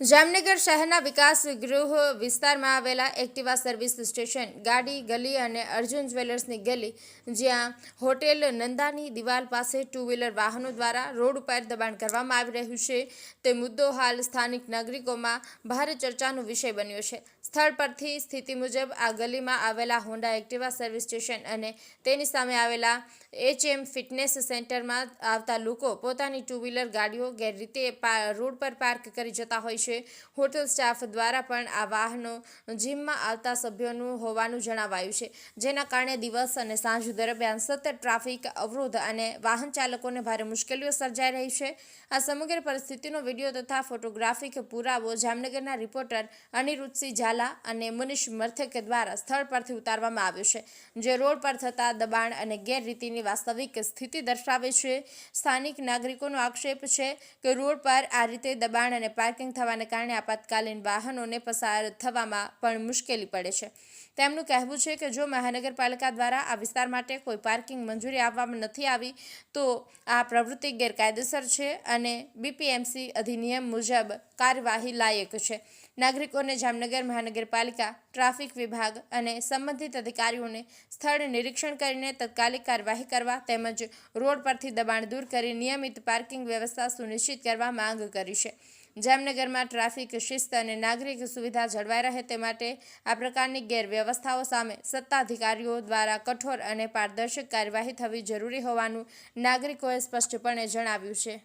જામનગર શહેરના વિકાસ ગૃહ વિસ્તારમાં આવેલા એક્ટિવા સર્વિસ સ્ટેશન, ગાડી, ગલી અને અર્જુન જ્વેલર્સની ગલી, જ્યાં હોટેલ નંદાની દિવાલ પાસે ટુ વ્હીલર વાહનો દ્વારા રોડ ઉપર દબાણ કરવામાં આવી રહ્યું છે. તે મુદ્દો હાલ સ્થાનિક નાગરિકોમાં ભારે ચર્ચાનો વિષય બન્યો છે. સ્થળ પરથી સ્થિતિ મુજબ આ ગલીમાં આવેલા હોન્ડા એક્ટિવા સર્વિસ સ્ટેશન અને તેની સામે આવેલા એચએમ ફિટનેસ સેન્ટરમાં આવતા લોકો પોતાની ટુ વ્હીલર ગાડીઓ ગેરરીતે રોડ પર પાર્ક કરી જતા હોય છે. હોટેલ સ્ટાફ દ્વારા પણ આ વાહનો જીમમાં આવતા સભ્યોનું હોવાનું જણાવાયું છે. જેના કારણે દિવસ અને સાંજ દરમિયાન સતત ટ્રાફિક અવરોધ અને વાહન ચાલકોને ભારે મુશ્કેલીઓ સર્જાઈ રહી છે. આ સમગ્ર પરિસ્થિતિનો વીડિયો તથા ફોટોગ્રાફિક પુરાવો જામનગરના રિપોર્ટર અનિરુદ્ધસિંહ ઝાલા અને મુનિશ મર્થક દ્વારા સ્થળ પરથી ઉતારવામાં આવ્યો છે, જે રોડ પર થતા દબાણ અને ગેરરીતિની વાસ્તવિક સ્થિતિ દર્શાવે છે. સ્થાનિક નાગરિકોનો આક્ષેપ છે કે રોડ પર આ રીતે દબાણ અને પાર્કિંગ થવાને કારણે આપાતકાલીન વાહનોને પસાર થવામાં પણ મુશ્કેલી પડે છે. તેમનું કહેવું છે કે જો મહાનગરપાલિકા દ્વારા આ વિસ્તાર માટે કોઈ પાર્કિંગ મંજૂરી આપવામાં નથી આવી, તો આ પ્રવૃત્તિ ગેરકાયદેસર છે અને બીપીએમસી અધિનિયમ મુજબ કાર્યવાહી લાયક છે. નાગરિકોને જામનગર મહાનગરપાલિકા, ટ્રાફિક વિભાગ અને સંબંધિત અધિકારીઓને સ્થળ નિરીક્ષણ કરીને તાત્કાલિક કાર્યવાહી કરવા તેમજ રોડ પરથી દબાણ દૂર કરી નિયમિત પાર્કિંગ વ્યવસ્થા સુનિશ્ચિત કરવા માંગ કરી છે. જામનગરમાં ટ્રાફિક, શિસ્ત અને નાગરિક સુવિધા જળવાઈ રહે તે માટે આ પ્રકારની ગેરવ્યવસ્થાઓ સામે સત્તાધિકારીઓ દ્વારા કઠોર અને પારદર્શક કાર્યવાહી થવી જરૂરી હોવાનું નાગરિકોએ સ્પષ્ટપણે જણાવ્યું છે.